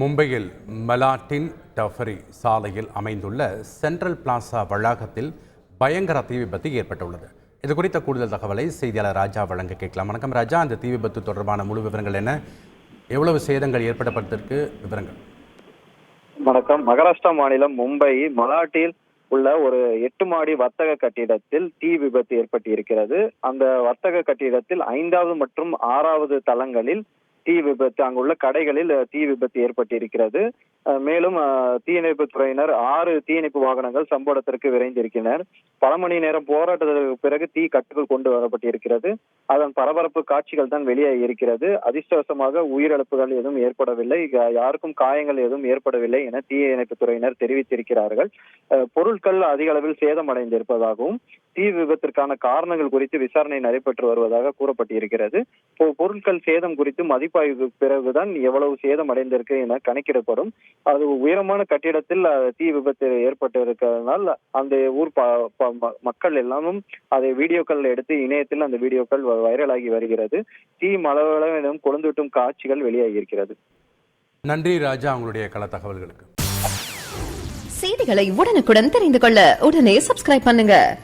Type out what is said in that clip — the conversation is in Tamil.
மும்பையில் மலாட்டின் டஃபரி சாலையில் அமைந்துள்ள சென்ட்ரல் பிளாசா வளாகத்தில் பயங்கர தீ விபத்து ஏற்பட்டுள்ளது. இது குறித்த கூடுதல் தகவலை செய்தியாளர் ராஜா வழங்க கேட்கலாம். வணக்கம் ராஜா. அந்த தீ விபத்து தொடர்பான முழு விவரங்கள் என்ன? எவ்வளவு சேதங்கள் ஏற்பட்டதற்கு விவரங்கள். வணக்கம். மகாராஷ்டிரா மாநிலம் மும்பை மலாட்டில் உள்ள ஒரு எட்டு மாடி வர்த்தக கட்டிடத்தில் தீ விபத்து ஏற்பட்டு இருக்கிறது அந்த வர்த்தக கட்டிடத்தில் ஐந்தாவது மற்றும் ஆறாவது தளங்களில் தீ விபத்து அங்குள்ள கடைகளில் தீ விபத்து ஏற்பட்டு இருக்கிறது மேலும் அஹ், தீயணைப்பு துறையினர் ஆறு தீயணைப்பு வாகனங்கள் சம்பவ விரைந்திருக்கினர் பல மணி நேரம் போராட்டத்திற்கு பிறகு தீ கட்டுக்குள் கொண்டு வரப்பட்டிருக்கிறது. அதன் பரபரப்பு காட்சிகள் தான் வெளியே இருக்கிறது. அதிர்ஷ்டவசமாக உயிரிழப்புகள் எதுவும் ஏற்படவில்லை. யாருக்கும் காயங்கள் எதுவும் ஏற்படவில்லை என தீயணைப்பு துறையினர் தெரிவித்திருக்கிறார்கள். அஹ், பொருட்கள் அதிக அளவில் சேதமடைந்திருப்பதாகவும் தீ விபத்திற்கான காரணங்கள் குறித்து விசாரணை நடைபெற்று வருவதாக கூறப்பட்டிருக்கிறது. பொருட்கள் சேதம் குறித்து மதிப்பாய்வு பிறகுதான் எவ்வளவு சேதம் அடைந்திருக்கு என கணக்கிடப்படும். அது உயரமான கட்டிடத்தில் தீ விபத்து ஏற்பட்டு இருக்கிறதுனால் அந்த ஊர் ப- ப- ம- மக்கள் எல்லாமும் அதை வீடியோக்கள் எடுத்து இணையத்தில் அந்த வீடியோக்கள் வைரலாகி வருகிறது. தீ மலவளவிடம் கொழுந்துவிட்டும் காட்சிகள் வெளியாகி இருக்கிறது நன்றி ராஜா உங்களுடைய கள தகவல்களுக்கு. செய்திகளை உடனுக்குடன் தெரிந்து கொள்ள உடனே சப்ஸ்கிரைப் பண்ணுங்க.